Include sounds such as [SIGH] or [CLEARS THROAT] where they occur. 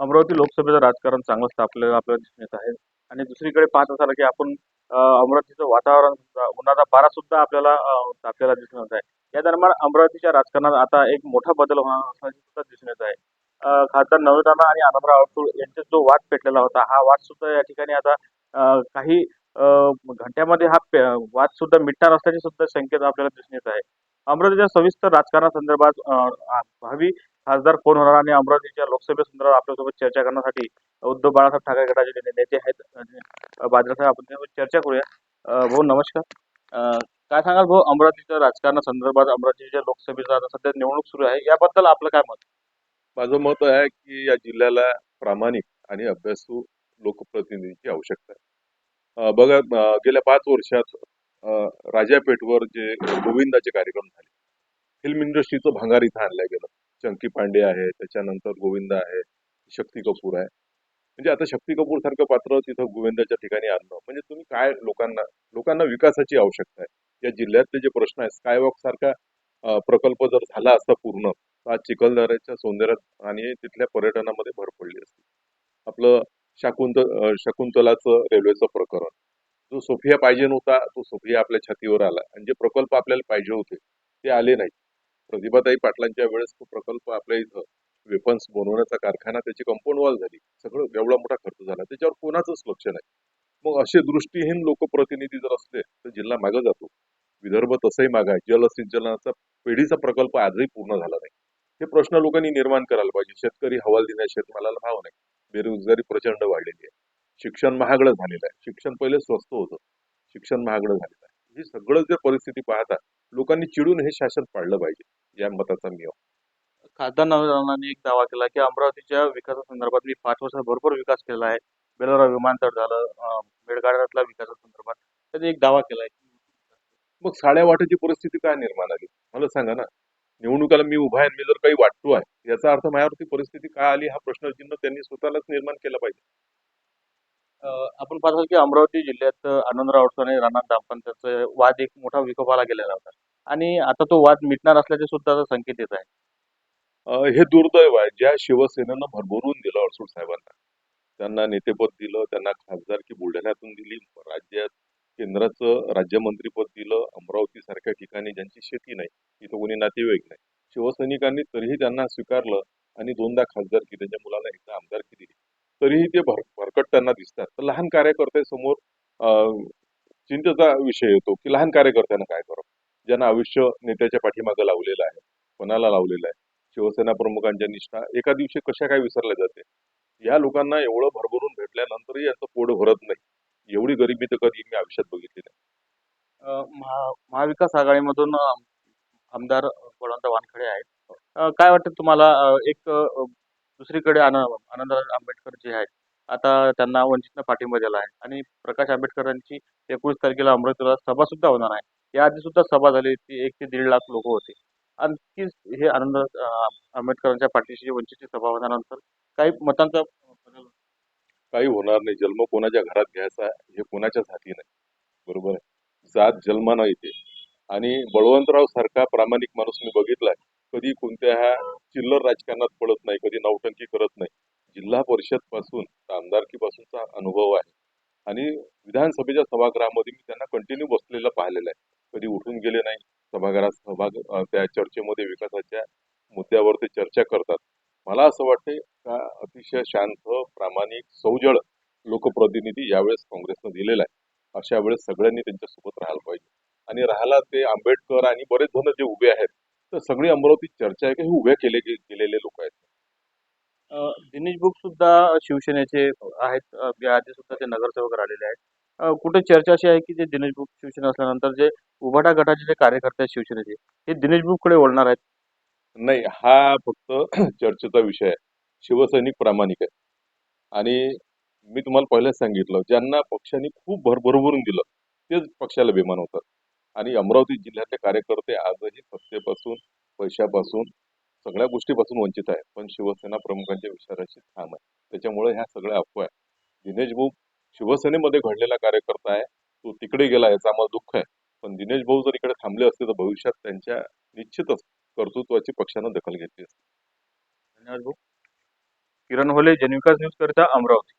अमरावती लोकसभेचं राजकारण चांगलं तापलेलं आपल्याला दिसून येत आहे. आणि दुसरीकडे पाहत असाल की आपण अमरावतीचं वातावरण सुद्धा उन्हाचा पारा सुद्धा आपल्याला तापलेला दिसून येत आहे. या दरम्यान अमरावतीच्या राजकारणात आता एक मोठा बदल होणार सुद्धा दिसून येत आहे. खासदार नवनीत आणि आनंदराव अडसूळ यांचा जो वाद पेटलेला होता हा वाद सुद्धा या ठिकाणी आता काही अं, घंट्यामध्ये हा वाद सुद्धा मिटणार असल्याचे सुद्धा संकेत आपल्याला दिसून येत आहे. अमरावतीच्या सविस्तर राजकारणासंदर्भात भावी खासदार कोण होणार आणि अमरावतीच्या लोकसभेसंदर्भात आपल्यासोबत चर्चा करण्यासाठी उद्धव बाळासाहेब ठाकरे गटाचे जे नेते आहेत बाजरासाहेब आपण त्यासोबत चर्चा करूया. भाऊ नमस्कार. काय सांगाल भाऊ अमरावतीच्या राजकारणा संदर्भात अमरावतीच्या लोकसभेचा सध्या निवडणूक सुरू आहे याबद्दल आपलं काय मत? माझं मत आहे की या जिल्ह्याला प्रामाणिक आणि अभ्यासू लोकप्रतिनिधीची आवश्यकता आहे. बघा गेल्या पाच वर्षात राजापेठवर जे गोविंदाचे कार्यक्रम झाले फिल्म इंडस्ट्रीचं भांगार इथं आणलं गेलं. चंकी पांडे आहे त्याच्यानंतर गोविंदा आहे शक्ती कपूर आहे. म्हणजे आता शक्ती कपूर सारखं पात्र तिथं गोविंदाच्या ठिकाणी आणणं. म्हणजे तुम्ही काय लोकांना लोकांना विकासाची आवश्यकता आहे? या जिल्ह्यातले जे प्रश्न आहेत स्कायवॉक सारखा प्रकल्प जर झाला असता पूर्ण तर आज चिखलदऱ्याच्या सौंदर्यात आणि तिथल्या पर्यटनामध्ये भर पडली असती. आपलं शाकुंत शकुंतलाचं रेल्वेचं प्रकरण. जो सोफिया पाहिजे नव्हता तो सोफिया आपल्या छातीवर आला. आणि जे प्रकल्प आपल्याला पाहिजे होते ते आले नाही प्रतिभाताई पाटलांच्या वेळेस तो प्रकल्प आपल्या इथं वेपन्स बनवण्याचा कारखाना त्याची कंपाऊंड वॉल झाली. सगळं एवढा मोठा खर्च झाला. त्याच्यावर कोणाचंच लक्ष नाही. मग असे दृष्टीहीन लोकप्रतिनिधी जर असले तर जिल्हा मागं जातो. विदर्भ तसंही मागा आहे. जलसिंचनाचा पेढीचा प्रकल्प आजही पूर्ण झाला नाही. हे प्रश्न लोकांनी निर्माण करायला पाहिजे. शेतकरी हवालदिन आहे शेतमालाला भाव नाही. बेरोजगारी प्रचंड वाढलेली आहे. शिक्षण महागडं झालेलं आहे. शिक्षण पहिले स्वस्त होतं. शिक्षण महागडं झालेलं आहे. ही सगळं जर परिस्थिती पाहता लोकांनी चिडून हे शासन पाडलं पाहिजे. या मताचा मी. खासदार राणांनी एक दावा केला की अमरावतीच्या विकासासंदर्भात मी पाच वर्षात भरपूर विकास केला आहे. बेलोरा विमानतळ झालं अं, मेळघाटातल्या विकासासंदर्भात त्यांनी एक दावा केला आहे. मग साड्या वाटायची परिस्थिती काय निर्माण आली? मला सांगा ना. निवडणुकाला मी उभा आहे मी जर काही वाटतो आहे याचा अर्थ माझ्यावरती परिस्थिती काय आली हा प्रश्नचिन्ह त्यांनी स्वतःलाच निर्माण केला पाहिजे. आपण पाहतो की अमरावती जिल्ह्यात आनंदराव अडसूळ आणि राणा दाम्पत्याचा वाद एक मोठा विकोपाला गेलेला होता. आणि आता तो वाद मिटणार असल्याचे सुद्धा संकेत येत आहे. हे दुर्दैव आहे. ज्या शिवसेनेनं भरभरून दिलं अडसूळ साहेबांना त्यांना नेतेपद दिलं त्यांना खासदारकी बुलढाण्यातून दिली राज्यात केंद्राचं राज्यमंत्रीपद दिलं अमरावती सारख्या ठिकाणी ज्यांची शेती नाही तिथं कोणी नातेवाईक नाही. शिवसैनिकांनी तरीही त्यांना स्वीकारलं आणि दोनदा खासदारकी त्यांच्या मुलाला एकदा आमदारकी दिली. तरीही ते भर भरकटताना दिसतात. तर लहान कार्यकर्त्यासमोर अं, चिंतेचा विषय येतो की लहान कार्यकर्त्यांना काय करावं? ज्यांना आयुष्य नेत्याच्या पाठीमागं लावलेलं आहे कोणाला लावलेलं आहे शिवसेना प्रमुखांच्या निष्ठा एका दिवशी कशा काय विसरल्या जाते? या लोकांना एवढं भरभरून भेटल्यानंतरही याचं पोट भरत नाही. एवढी गरिबी तर कधी मी आयुष्यात बघितली नाही. महाविकास आघाडीमधून आमदार बळवंत वानखडे आहेत. काय वाटतं तुम्हाला? एक दुसरीकडे आनंद आंबेडकर जे आहेत आता त्यांना वंचितनं पाठिंबा दिला आहे. आणि प्रकाश आंबेडकरांची एकोणीस तारखेला अमरावतीला सभा सुद्धा होणार आहे. याआधी सुद्धा सभा झाली ती एक ते दीड लाख लोक होते. आणखी हे आनंद आंबेडकरांच्या पाठीशी वंचितची सभा होण्यानंतर काही मतांचा काही होणार नाही. जन्म कोणाच्या घरात घ्यायचा हे कोणाच्याच हाती नाही. बरोबर आहे? जात जन्मानं येते. आणि बळवंतराव सारखा प्रामाणिक माणूस मी बघितलाय. कधी कोणत्या चिल्लर राजकारणात पडत नाही कधी नौटंकी करत नाही. जिल्हा परिषदपासून आमदारकीपासूनचा अनुभव आहे. आणि विधानसभेच्या सभागृहामध्ये मी त्यांना कंटिन्यू बसलेलं पाहिलेलं आहे. कधी उठून गेले नाही. सभागारात सहभाग त्या चर्चेमध्ये विकासाच्या मुद्द्यावर ते चर्चा करतात. मला असं वाटते का अतिशय शांत प्रामाणिक सौजळ लोकप्रतिनिधी यावेळेस काँग्रेसनं दिलेला आहे. अशा वेळेस सगळ्यांनी त्यांच्यासोबत राहायला पाहिजे. आणि राहायला ते आंबेडकर आणि बरेच जण जे उभे आहेत तर सगळी अमरावती चर्चा आहे की हे उभ्या केले गेलेले लोक आहेत? दिनेश बुक सुद्धा शिवसेनेचे आहेत. अं, याआधी सुद्धा ते नगरसेवक राहिलेले आहेत. कुठे चर्चा अशी आहे की जे दिनेश बुक शिवसेना असल्यानंतर जे उभाटा गटाचे जे कार्यकर्ते आहेत शिवसेनेचे हे दिनेश बुककडे वळणार आहेत? नाही हा फक्त [CLEARS THROAT] चर्चेचा विषय आहे. शिवसैनिक प्रामाणिक आहे आणि मी तुम्हाला पहिलेच सांगितलं ज्यांना पक्षाने खूप भरभरभरून दिलं तेच पक्षाला बेमान होतात. आणि अमरावती जिल्ह्यातले कार्यकर्ते आजही सत्तेपासून पैशापासून सगळ्या गोष्टीपासून वंचित आहे पण शिवसेना प्रमुखांच्या विचाराशी ठाम आहे. त्याच्यामुळे ह्या सगळ्या अफवा आहे दिनेश भाऊ शिवसेनेमध्ये घडलेला कार्यकर्ता आहे तो तिकडे गेला याचं आम्हाला दुःख आहे. पण दिनेश भाऊ जर इकडे थांबले असते तर भविष्यात त्यांच्या निश्चितच कर्तृत्वाची पक्षानं दखल घेतली असते. धन्यवाद भाऊ. किरण होले जनविकास न्यूज करिता अमरावती.